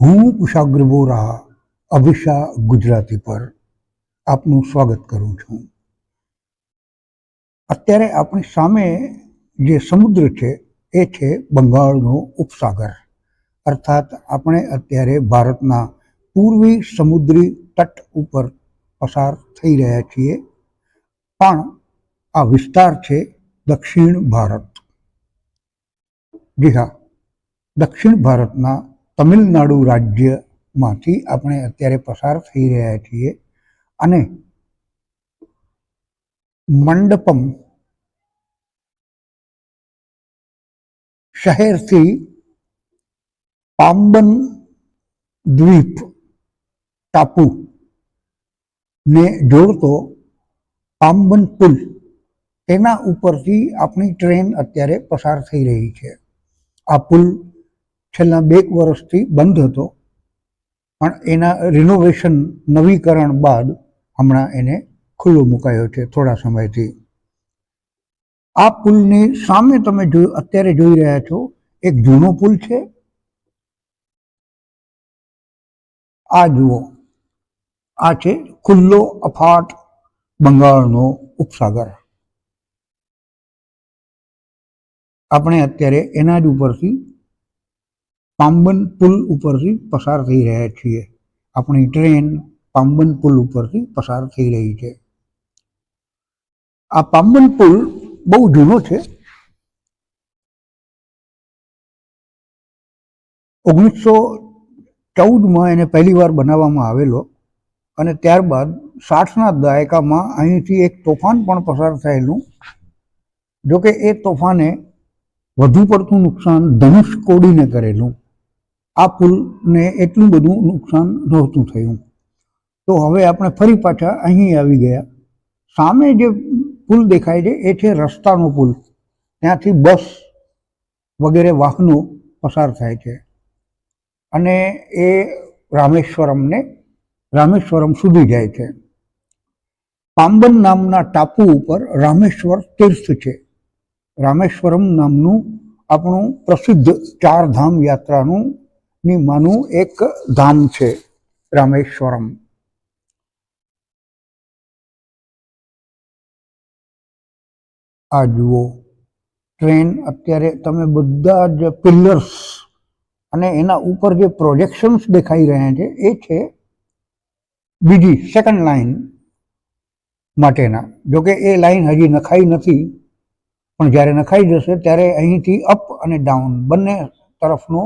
હું કુશાગ્ર બોરા અભિષા ગુજરાતી પર આપનું સ્વાગત કરું છું. અત્યારે આપણી સામે જે સમુદ્ર છે, એ છે બંગાળનો ઉપસાગર. અર્થાત આપણે અત્યારે ભારતના પૂર્વી સમુદ્રી તટ ઉપર પસાર થઈ રહ્યા છીએ. પણ આ વિસ્તાર છે દક્ષિણ ભારત. જી હા, દક્ષિણ ભારતના તમિલનાડુ રાજ્યમાંથી આપણે અત્યારે પસાર થઈ રહ્યા છીએ અને મંડપમ શહેરથી પામ્બન દ્વીપ ટાપુ ને જોડતો પામ્બન પુલ, તેના ઉપરથી આપણી ટ્રેન અત્યારે પસાર થઈ રહી છે. આ પુલ છેલ્લા બે વર્ષથી બંધ હતો. પણ એના રિનોવેશન નવીકરણ બાદ હમણાં એને ખુલ્લો મુકાયો છે થોડા સમયથી. આ પુલની સામે તમે જો અત્યારે જોઈ રહ્યા છો, એક જૂનો પુલ છે. આ જુઓ. આ છે ખુલ્લો અફાટ બંગાળનો ઉપસાગર. આપણે અત્યારે એના જ ઉપરથી પામ્બન પુલ ઉપરથી પસાર થઈ રહ્યા છીએ. આપણી ટ્રેન પામબન પુલ ઉપરથી પસાર થઈ રહી છે. આ પામબન પુલ બહુ જૂનો છે. ઓગણીસો ચૌદમાં એને પહેલી વાર બનાવવામાં આવેલો અને ત્યારબાદ સાઠના દાયકામાં અહીંથી એક તોફાન પણ પસાર થયેલું. જોકે એ તોફાને વધુ પડતું નુકસાન ધનુષકોડીને કરેલું. આ પુલને એટલું બધું નુકસાન નહોતું થયું. તો હવે આપણે ફરી પાછા અહીં આવી ગયા. સામે જે પુલ દેખાય છે, એ છે રસ્તાનો પુલ. ત્યાંથી બસ વગેરે વાહનો પસાર થાય છે. અને એ રામેશ્વરમને, રામેશ્વરમ સુધી જાય છે. પામ્બન નામના ટાપુ ઉપર રામેશ્વર તીર્થ છે. રામેશ્વરમ નામનું આપણું પ્રસિદ્ધ ચારધામ યાત્રાનું ની માનું એક ધામ છે, રામેશ્વરમ. આ જુઓ, ટ્રેન અત્યારે તમે બધા જ પિલ્લર્સ અને એના ઉપર જે પ્રોજેક્શન્સ દેખાઈ રહ્યા છે, એ છે બીજી સેકન્ડ લાઈન માટેના. જોકે એ લાઈન હજી નખાઈ નથી, પણ જ્યારે નખાઈ જશે ત્યારે અહીંથી અપ અને ડાઉન બંને તરફનો